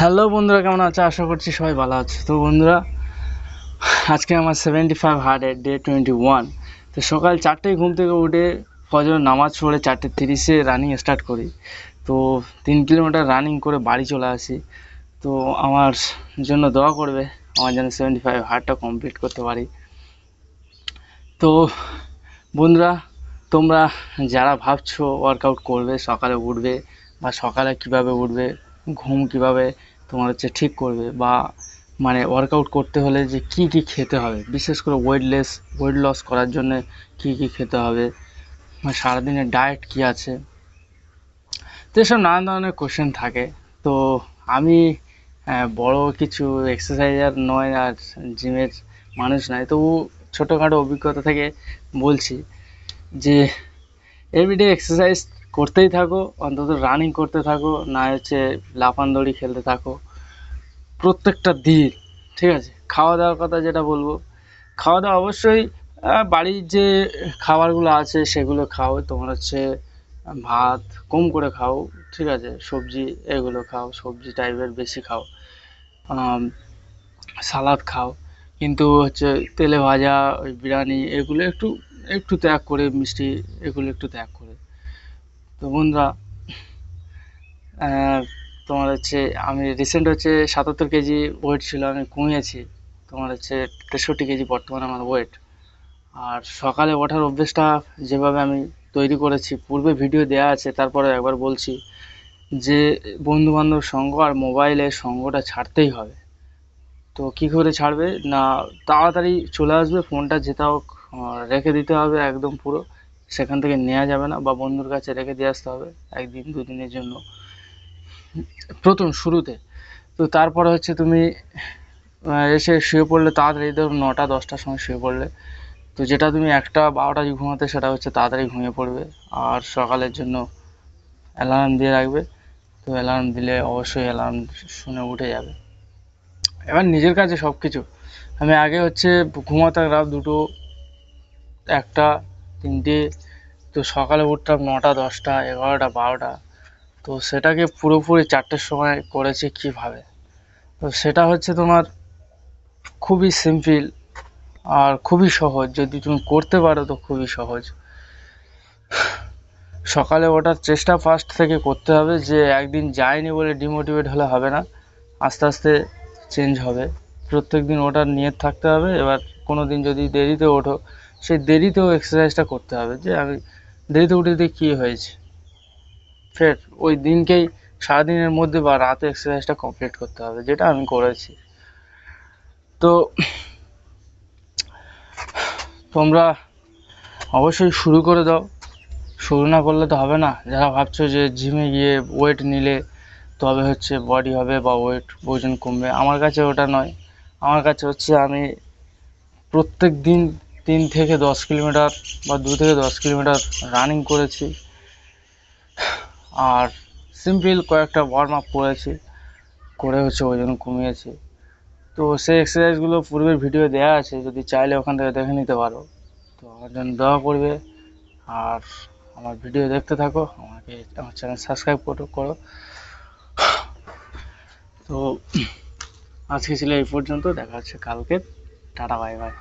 Hello বন্ধুরা, কেমন আছে? আশা করছি সবাই ভালো আছে। তো বন্ধুরা, আজকে আমার সেভেন্টি ফাইভ হার্ডের ডে টোয়েন্টি ওয়ান তো সকাল চারটেয় ঘুম থেকে উঠে ফজর নামাজ পড়ে, চারটে তিরিশে রানিং স্টার্ট করি। তো তিন কিলোমিটার রানিং করে বাড়ি চলে আসি। তো আমার জন্য দোয়া করবে, আমার যেন সেভেন্টি ফাইভ হার্ডটা কমপ্লিট করতে পারি। তো বন্ধুরা, তোমরা যারা ভাবছ ওয়ার্কআউট করবে, সকালে উঠবে বা সকালে কীভাবে উঠবে ঘুম কীভাবে তোমার হচ্ছে ঠিক করবে বা মানে ওয়ার্কআউট করতে হলে যে কি কি খেতে হবে? বিশেষ করে ওয়েটলেস ওয়েট লস করার জন্য কি কি খেতে হবে? বা সারাদিনের ডায়েট কি আছে? তো এসব নানান ধরনের কোশ্চেন থাকে। তো আমি বড় কিছু এক্সারসাইজার নয় আর জিমের মানুষ নয়। তবু ছোটোখাটো অভিজ্ঞতা থেকে বলছি যে এভরিডে এক্সারসাইজ করতেই থাকো, অন্তত রানিং করতে থাকো, না হচ্ছে লাফান দড়ি খেলতে থাকো। প্রত্যেকটা দিন, ঠিক আছে? খাওয়া দাওয়ার কথা যেটা বলব খাওয়া দাওয়া অবশ্যই বাড়ির যে খাবারগুলো আছে সেগুলো খাও। তোমার হচ্ছে ভাত, কম করে খাও, ঠিক আছে? সবজি এগুলো খাও, সবজি টাইপের বেশি খাও সালাদ খাও। কিন্তু হচ্ছে তেলে ভাজা, ওই বিরিয়ানি, এগুলো একটু একটু ত্যাগ করে, মিষ্টি, এগুলো একটু ত্যাগ করে। তো বন্ধুরা তোমার হচ্ছে আমি রিসেন্ট হচ্ছে সাতাত্তর কেজি ওয়েট ছিল, আমি কমিয়েছি। তোমার হচ্ছে তেষট্টি কেজি বর্তমানে আমার ওয়েট আর সকালে ওঠার অভ্যেসটা যেভাবে আমি তৈরি করেছি, পূর্বে ভিডিও দেওয়া আছে, তারপরে একবার বলছি যে বন্ধু বান্ধব সঙ্গ আর মোবাইলের সঙ্গটা ছাড়তেই হবে। তো কী করে ছাড়বে? না, তাড়াতাড়ি চলে আসবে, ফোনটা যেটাও হোক রেখে দিতে হবে একদম পুরো। সেখান থেকে নেওয়া যাবে না বা বন্ধুর কাছে রেখে দিয়ে আসতে হবে একদিন, দুদিনের জন্য। প্রথম শুরুতে। তো তারপরে হচ্ছে তুমি এসে শুয়ে পড়লে তাড়াতাড়ি ধরো নটা, দশটার সময় শুয়ে পড়লে। তো যেটা তুমি একটা বারোটা ঘুমাতে, সেটা হচ্ছে তাড়াতাড়ি ঘুমিয়ে পড়বে। আর সকালের জন্য অ্যালার্ম দিয়ে রাখবে। তো অ্যালার্ম দিলে অবশ্যই অ্যালার্ম শুনে উঠে যাবে। এবার নিজের কাছে সব কিছু আমি আগে হচ্ছে ঘুমাতাম রাত দুটো, একটা তিনটে, তো সকালে উঠতাম নটা, দশটা, এগারোটা, বারোটা। তো সেটাকে পুরোপুরি চারটের সময় করেছি কীভাবে? তো সেটা হচ্ছে তোমার খুবই সিম্পল আর খুবই সহজ। যদি তুমি করতে পারো তো খুবই সহজ। সকালে ওঠার চেষ্টা ফার্স্ট থেকে করতে হবে যে একদিন যায়নি বলে ডিমোটিভেট হলে হবে না। আস্তে আস্তে চেঞ্জ হবে। প্রত্যেক দিন ওঠার নিয়ত থাকতে হবে। এবার কোনো দিন যদি দেরিতে ওঠো সেই দেরিতেও এক্সারসাইজটা করতে হবে, যে আমি দেরিতে উঠে দিয়ে কী হয়েছে। ফের ওই দিনকেই সারাদিনের মধ্যে বা রাতে এক্সারসাইজটা কমপ্লিট করতে হবে, যেটা আমি করেছি। তো তোমরা অবশ্যই শুরু করে দাও। শুরু না করলে তো হবে না। যারা ভাবছ যে জিমে গিয়ে ওয়েট নিলে তবে হচ্ছে বডি হবে বা ওয়েট ওজন কমবে, আমার কাছে ওটা নয়। আমার কাছে হচ্ছে আমি প্রত্যেক দিন তিন থেকে দশ কিলোমিটার বা দু থেকে দশ কিলোমিটার রানিং করেছি। আর সিম্পল কয়েকটা ওয়ার্ম আপ করেছি, করে হচ্ছে ওজন কমিয়েছি। তো সেই এক্সারসাইজগুলো পূর্বের ভিডিও দেওয়া আছে, যদি চাইলে ওখান থেকে দেখে নিতে পারো। তো আমার জন্য দেওয়া করবে। আর আমার ভিডিও দেখতে থাকো, আমাকে আমার চ্যানেল সাবস্ক্রাইব করো করো। তো আজকে ছিল এই পর্যন্ত, দেখা হচ্ছে কালকে। Tata bye bye